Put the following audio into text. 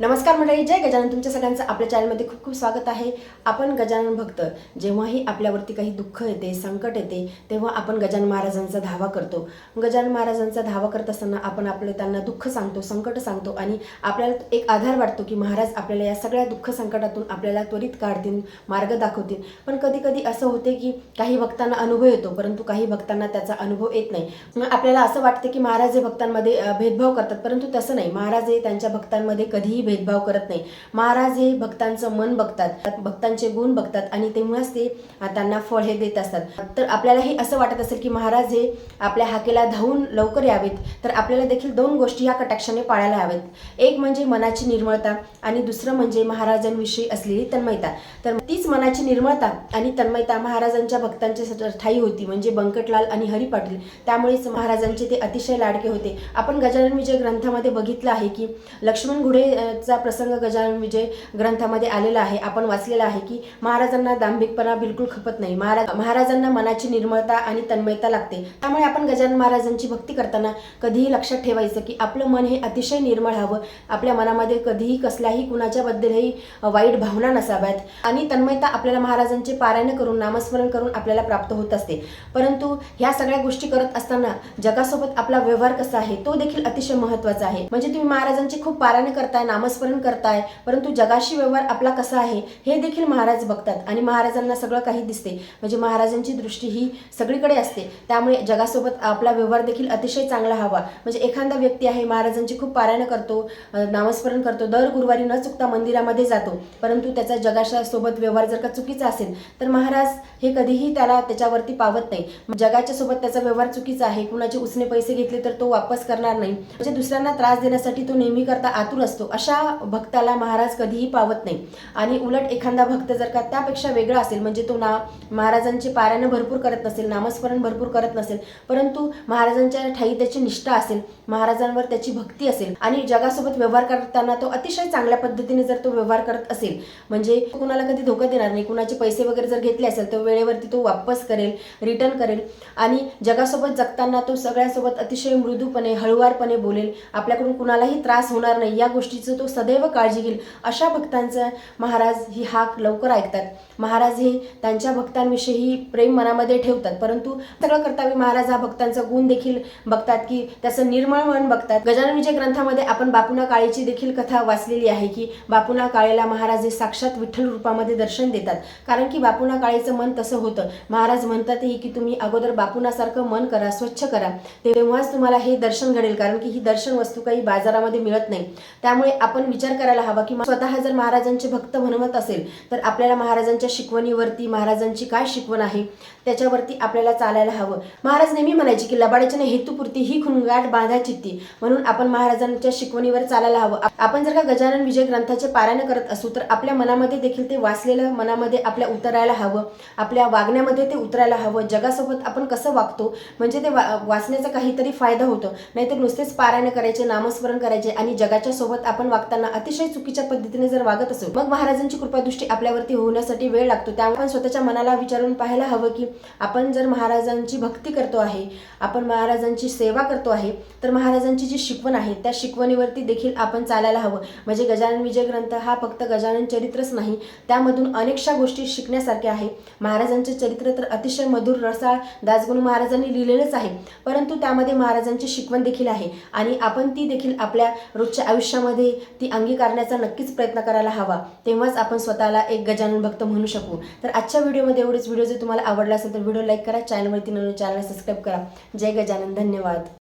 नमस्कार मंडळी जय गजानन. तुमच्या सगळ्यांचं आपल्या चॅनलमध्ये खूप खूप स्वागत आहे. आपण गजानन भक्त. जेव्हाही आपल्यावरती काही दुःख येते संकट येते तेव्हा आपण गजानन महाराजांचा धावा करतो. गजानन महाराजांचा धावा करत असताना आपण आपलं त्यांना दुःख सांगतो संकट सांगतो आणि आपल्याला एक आधार वाटतो की महाराज आपल्याला या सगळ्या दुःख संकटातून आपल्याला त्वरित काढतील मार्ग दाखवतील. पण कधी कधी असं होते की काही भक्तांना अनुभव येतो परंतु काही भक्तांना त्याचा अनुभव येत नाही. आपल्याला असं वाटतं की महाराज हे भक्तांमध्ये भेदभाव करतात परंतु तसं नाही. महाराज हे त्यांच्या भक्तांमध्ये कधीही भेदभाव करत नाही. महाराज हे भक्तांचं मन बघतात भक्तांचे गुण बघतात आणि तेव्हाच ते त्यांना फळ हे देत असतात. तर आपल्यालाही असं वाटत असेल की महाराज हे आपल्या हाकेला धावून लवकर यावेत तर आपल्याला देखील दोन गोष्टी ह्या कटाक्षाने पाळायला हव्यात एक म्हणजे मनाची निर्मळता आणि दुसरं म्हणजे महाराजांविषयी असलेली तन्मयता. तर तीच मनाची निर्मळता आणि तन्मयता महाराजांच्या भक्तांच्या ठाई होती म्हणजे बंकटलाल आणि हरी पाटील त्यामुळेच महाराजांचे ते अतिशय लाडके होते. आपण गजानन विजय ग्रंथामध्ये बघितलं आहे की लक्ष्मण घुडे अ, प्रसंग गजानन विजय ग्रंथामध्ये आलेला आहे. आपण वाचलेला आहे की महाराजांना दांभिकपणा बिलकुल खपत नाही. महाराज महाराजांना मनाची निर्मळता आणि तन्मयता लागते. त्यामुळे आपण गजानन महाराजांची भक्ती करताना कधीही लक्षात ठेवायचं की आपलं मन हे अतिशय निर्मळ हवं. आपल्या मनामध्ये कधीही कसल्याही कुणाच्याबद्दलही वाईट भावना नसाव्यात आणि तन्मयता आपल्याला महाराजांचे पारायण करून नामस्मरण करून आपल्याला प्राप्त होत असते. परंतु ह्या सगळ्या गोष्टी करत असताना जगासोबत आपला व्यवहार कसा आहे तो देखील अतिशय महत्त्वाचा आहे. म्हणजे तुम्ही महाराजांचे खूप पारायण करताय नामस्मरण करताय परंतु जगाशी व्यवहार आपला कसा आहे हे देखील महाराज बघतात आणि महाराजांना सगळं काही दिसते. म्हणजे महाराजांची दृष्टी ही सगळीकडे असते. त्यामुळे जगासोबत आपला व्यवहार देखील अतिशय चांगला हवा. म्हणजे एखादा व्यक्ती आहे महाराजांची खूप पारायण करतो नामस्मरण करतो दर गुरुवारी न चुकता मंदिरामध्ये जातो परंतु त्याचा जगाच्या सोबत व्यवहार जर का चुकीचा असेल तर महाराज हे कधीही त्याला त्याच्यावरती पावत नाही. जगाच्या सोबत त्याचा व्यवहार चुकीचा आहे कुणाचे उसने पैसे घेतले तर तो वापस करणार नाही. म्हणजे दुसऱ्यांना त्रास देण्यासाठी तो नेहमी करता आतुर असतो अशा भक्ताला महाराज कधीही पावत नाही. आणि उलट एखादा भक्त जर का त्यापेक्षा वेगळा असेल म्हणजे तो ना महाराजांचे पारायण भरपूर करत नसेल नामस्मरण भरपूर करत नसेल परंतु महाराजांच्या ठाई त्याची निष्ठा असेल महाराजांवर त्याची भक्ती असेल आणि जगासोबत व्यवहार करताना तो अतिशय चांगल्या पद्धतीने जर तो व्यवहार करत असेल म्हणजे कुणाला कधी धोका देणार नाही कुणाचे पैसे वगैरे जर घेतले असेल तर वेळेवरती तो वापस करेल रिटर्न करेल आणि जगासोबत जगताना तो सगळ्यासोबत अतिशय मृदूपणे हळुवारपणे बोलेल. आपल्याकडून कुणालाही त्रास होणार नाही या गोष्टीचं तो सदैव काळजी घेईल अशा भक्तांचं महाराज ही हाक लवकर ऐकतात. महाराज हे त्यांच्या भक्तांविषयी प्रेम मनामध्ये ठेवतात परंतु सगळं कर्तव्य महाराज हा भक्तांचा गुण देखील बघतात की त्याचं निर्मळ मन बघतात. गजानन विजय ग्रंथामध्ये आपण बापुना काळेची देखील कथा वाचलेली आहे की बापुना काळेला महाराज हे साक्षात विठ्ठल रूपामध्ये दर्शन देतात. कारण की बापुना काळेचं मन तसं होतं. महाराज म्हणतातही की तुम्ही अगोदर बापुनासारखं मन करा स्वच्छ करा. तेव्हाच तुम्हाला हे दर्शन घडेल कारण की ही दर्शन वस्तू काही बाजारामध्ये मिळत नाही. त्यामुळे आपण विचार करायला हवा की स्वतः जर महाराजांचे भक्त म्हणवत असेल तर आपल्याला महाराजांच्या शिकवणीवरती महाराजांची काय शिकवण आहे त्याच्यावरती आपल्याला चालायला हवं. महाराज नेहमी म्हणायचे की लबाड्याच्या हेतुपुरती ही खुणगाट बांधा चित्ती म्हणून आपण महाराजांच्या शिकवणीवर चालायला हवं. आपण जर का गजानन विजय ग्रंथाचे पारायण करत असू तर आपल्या मनामध्ये देखील ते वाचलेलं मनामध्ये आपल्या उतरायला हवं. आपल्या वागण्यामध्ये ते उतरायला हवं. जगासोबत आपण कसं वागतो म्हणजे ते वा वाचण्याचा काहीतरी फायदा होतो. नाहीतर नुसतेच पारायण करायचे नामस्मरण करायचे आणि जगाच्या सोबत आपण वागताना अतिशय चुकीच्या पद्धतीने जर वागत असू मग महाराजांची कृपादृष्टी आपल्यावरती होण्यासाठी वेळ लागतो. त्यामुळे आपण स्वतःच्या मनाला विचारून पाहायला हवं की आपण जर महाराजांची भक्ती करतो आहे आपण महाराजांची सेवा करतो आहे तर महाराजांची जी शिकवण आहे त्या शिकवणीवरती देखील आपण चालायला हवं. म्हणजे गजानन विजय ग्रंथ हा फक्त गजानन चरित्रच नाही त्यामधून अनेकशा गोष्टी शिकण्यासारख्या आहे. महाराजांचे चरित्र तर अतिशय मधुर रसाळ दासगुणू महाराजांनी लिहिलेलंच आहे. परंतु त्यामध्ये महाराजांची शिकवण देखील आहे आणि आपण ती देखील आपल्या रोजच्या आयुष्यामध्ये ती अंगीकारण्याचा नक्कीच प्रयत्न करायला हवा. तेव्हाच आपण स्वतःला एक गजानन भक्त म्हणू शकू. तर आजच्या व्हिडिओमध्ये एवढेच. व्हिडिओ जर तुम्हाला आवडला असेल तर व्हिडिओ लाईक करा. चॅनलवरती नवीन चॅनल सबस्क्राईब करा. जय गजानन. धन्यवाद.